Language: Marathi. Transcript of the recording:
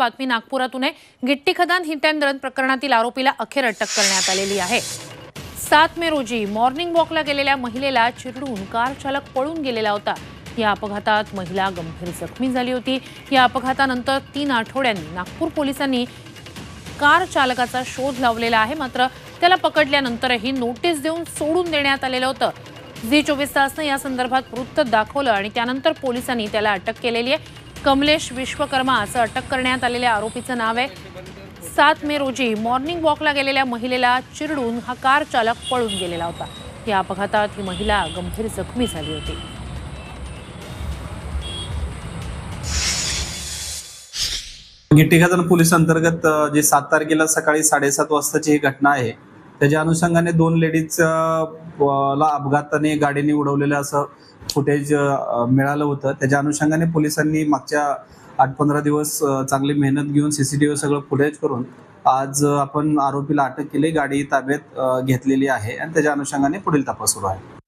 बातमी नागपुरातून आहे. गिट्टी खदान हित्यांदरण प्रकरणातील आरोपीला अखेर अटक करण्यात आलेली आहे. सात मे रोजी मॉर्निंग वॉकला गेलेल्या महिलेला चिरडून कार चालक पळून गेलेला होता. या अपघातात महिला गंभीर जखमी झाली होती. या अपघातानंतर तीन आठवड्यांनी नागपूर पोलिसांनी कार चालकाचा शोध लावलेला आहे. मात्र त्याला पकडल्यानंतरही नोटीस देऊन सोडून देण्यात आलेलं होतं. झी चोवीस तासनं या संदर्भात वृत्त दाखवलं आणि त्यानंतर पोलिसांनी त्याला अटक केलेली आहे. कमलेश विश्वकर्मा असं अटक करण्यात आलेल्या आरोपीचं नाव आहे. सात मे रोजी मॉर्निंग वॉकला गेलेल्या महिलेला चिरडून हा कार चालक पळून गेलेला होता. या अपघातात ही महिला गंभीर जखमी झाली होती. गिट्टीखाजन पोलीस अंतर्गत जे सात तारखेला सकाळी साडेसात वाजताची ही घटना आहे त्याच्या अनुषंगाने दोन लेडीज ला अपघाताने गाडीने उडवलेलं असं फुटेज मिळालं होतं. त्याच्या अनुषंगाने पोलिसांनी मागच्या आठ पंधरा दिवस चांगली मेहनत घेऊन सी सी टी व्ही सगळं फुटेज करून आज आपण आरोपीला अटक केली. गाडी ताब्यात घेतलेली आहे आणि त्याच्या अनुषंगाने पुढील तपास सुरू आहे.